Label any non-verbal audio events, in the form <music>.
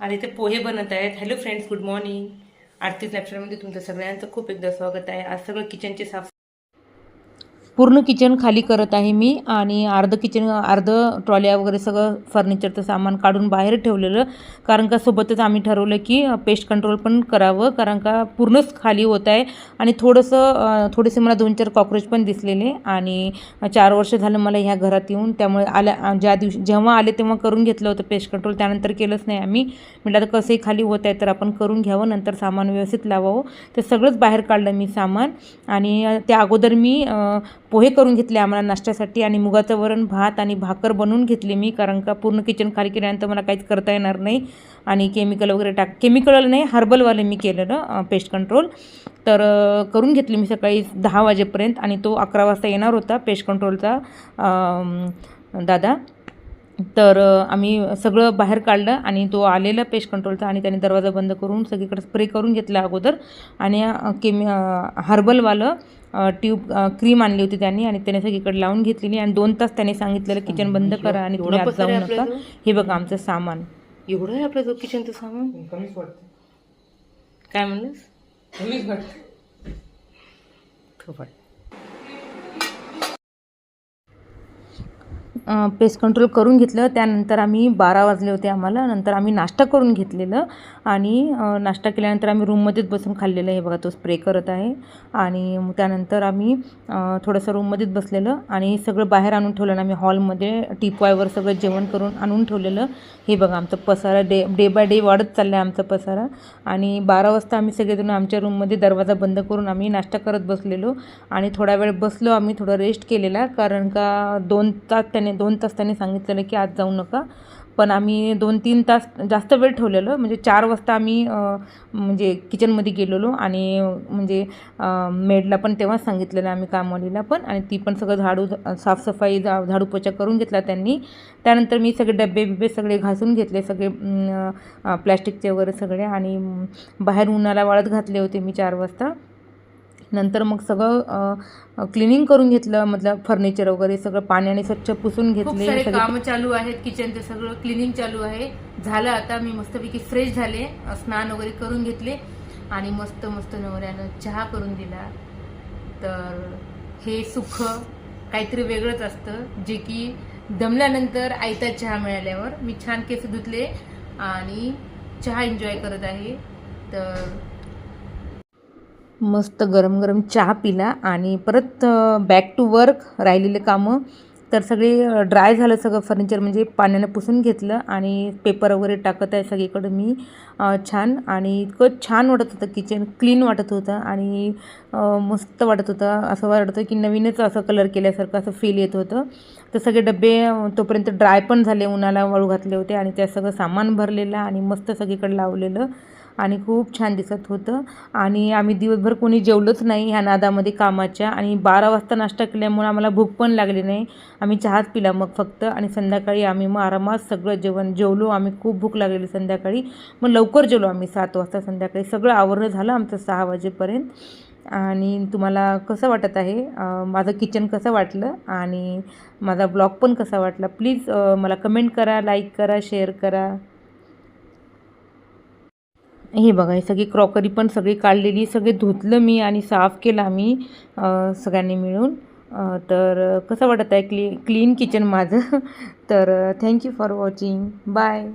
आणि ते पोहे बनत आहेत. Hello friends good morning Aarti लॅपटॉपमध्ये तुमचं सगळ्यांचं खूप एकदा स्वागत आहे. आज सगळं किचनचे साफ पूर्ण किचन खाली करत आहे मी आणि अर्धं किचन अर्ध ट्रॉल्या वगैरे सगळं फर्निचरचं सामान काढून बाहेर ठेवलेलं. कारण का सोबतच आम्ही ठरवलं की पेस्ट कंट्रोल पण करावं. कारण का पूर्णच खाली होत आहे. आणि थोडंसं थोडेसे मला दोन चार कॉक्रोच पण दिसलेले आणि चार वर्ष झालं मला ह्या घरात येऊन. त्यामुळे आल्या ज्या दिवशी जेव्हा आले तेव्हा करून घेतलं होतं पेस्ट कंट्रोल त्यानंतर केलंच नाही आम्ही. म्हटलं आता कसंही खाली होत आहे तर आपण करून घ्यावं. नंतर सामान व्यवस्थित लावावं. ते सगळंच बाहेर काढलं मी सामान. आणि त्या अगोदर मी पोहे करून घेतले आम्हाला नाश्त्यासाठी आणि मुगाचं वरण भात आणि भाकर बनवून घेतली मी कारण का पूर्ण किचन खाली केल्यानंतर मला काहीच करता येणार नाही. आणि केमिकल वगैरे टाक केमिकल नाही हर्बलवाले मी केलेलं पेस्ट कंट्रोल तर करून घेतली मी सकाळी दहा वाजेपर्यंत आणि तो अकरा वाजता येणार होता पेस्ट कंट्रोलचा दादा. तर आम्ही सगळं बाहेर काढलं आणि तो आलेला पेस्ट कंट्रोलचा आणि त्याने दरवाजा बंद करून सगळीकडे स्प्रे करून घेतला अगोदर. आणि केमी हर्बलवालं ट्यूब क्रीम आणली होती त्यांनी आणि त्याने सगळीकडे लावून घेतलेली आणि दोन तास त्याने सांगितलेलं किचन बंद करा आणि तुम्ही आत जाऊ नका. हे बघा आमचं सामान. एवढं आहे आपलं किचनचं सामान? कमीच वाटतं काय म्हणलंस? कमीच वाटतं पेस्ट कंट्रोल करून घेतलं. त्यानंतर आम्ही बारा वाजले होते आम्हाला. नंतर आम्ही नाश्ता करून घेतलेलं आणि नाश्ता केल्यानंतर आम्ही रूममध्येच बसून खाल्लेलं हे बघा तो स्प्रे करत आहे. आणि त्यानंतर आम्ही थोडंसं रूममध्येच बसलेलं आणि सगळं बाहेर आणून ठेवलं आणि आम्ही हॉलमध्ये टिपवायवर सगळं जेवण करून आणून ठेवलेलं. हे बघा आमचं पसारा डे डे बाय डे वाढत चाललं आहे आमचा पसारा. आणि बारा वाजता आम्ही सगळेजण आमच्या रूममध्ये दरवाजा बंद करून आम्ही नाश्ता करत बसलेलो. आणि थोडा वेळ बसलो आम्ही थोडं रेस्ट केलेला. कारण का दोन तास त्याने दोन तास त्यांनी सांगितलेलं की आज जाऊ नका. पण आम्ही दोन तीन तास जास्त वेळ ठेवलेलं. म्हणजे चार वाजता आम्ही म्हणजे किचनमध्ये गेलेलो आणि म्हणजे मेडला पण तेव्हाच सांगितलेलं आम्ही कामवालीला पण. आणि ती पण सगळं झाडू साफसफाई झा झाडू पोछा करून घेतला त्यांनी. त्यानंतर मी सगळे डबे बिबे सगळे घासून घेतले सगळे प्लॅस्टिकचे वगैरे सगळे. आणि बाहेर उन्हाला वाळत घातले होते मी चार वाजता. नंतर मग सगळं क्लिनिंग करून घेतलं मतलब फर्निचर वगैरे सगळं पाण्याने स्वच्छ पुसून घेतले काम चालू आहेत किचनचं सगळं क्लिनिंग चालू आहे. झालं आता मी मस्तपैकी फ्रेश झाले स्नान वगैरे करून घेतले आणि मस्त मस्त नवऱ्यानं चहा करून दिला. तर हे सुख काहीतरी वेगळंच असतं जे की दमल्यानंतर आयता चहा मिळाल्यावर मी छान केस धुतले आणि चहा एन्जॉय करत आहे. तर मस्त गरम गरम चहा पिला आणि परत बॅक टू वर्क राहिलेले कामं. तर सगळे ड्राय झालं सगळं फर्निचर म्हणजे पाण्यानं पुसून घेतलं आणि पेपर वगैरे टाकत आहे सगळीकडं मी. छान आणि इतकं छान वाटत होतं किचन क्लीन वाटत होतं आणि मस्त वाटत होतं. असं वाटत होतं की नवीनच असं कलर केल्यासारखं असं फील येत होतं. तर सगळे डबे तोपर्यंत ड्राय पण झाले उन्हाला वाळू घातले होते आणि त्यात सगळं सामान भरलेलं आणि मस्त सगळीकडे लावलेलं. आणि खूप छान दिसत होतं. आणि आम्ही दिवसभर कोणी जेवलोच नाही ह्या नादामध्ये कामाच्या. आणि बारा वाजता नाश्ता केल्यामुळे आम्हाला भूक पण लागली नाही. आम्ही चहाच पिला मग फक्त. आणि संध्याकाळी आम्ही मग आरामात सगळं जेवण जेवलो. आम्ही खूप भूक लागलेली संध्याकाळी. मग लवकर जेवलो आम्ही सात वाजता संध्याकाळी. सगळं आवरणं झालं आमचं सहा वाजेपर्यंत. आणि तुम्हाला कसं वाटत आहे? माझं किचन कसं वाटलं? आणि माझा ब्लॉग पण कसा वाटला? प्लीज मला कमेंट करा लाईक करा शेअर करा. हे बघा हे सगळी क्रॉकरी पण सगळी काढलेली सगळे धुतलं मी आणि साफ केलं आम्ही सगळ्यांनी मिळून. तर कसं वाटत आहे क्ली क्लीन किचन माझं? <laughs> तर थँक्यू फॉर वॉचिंग. बाय.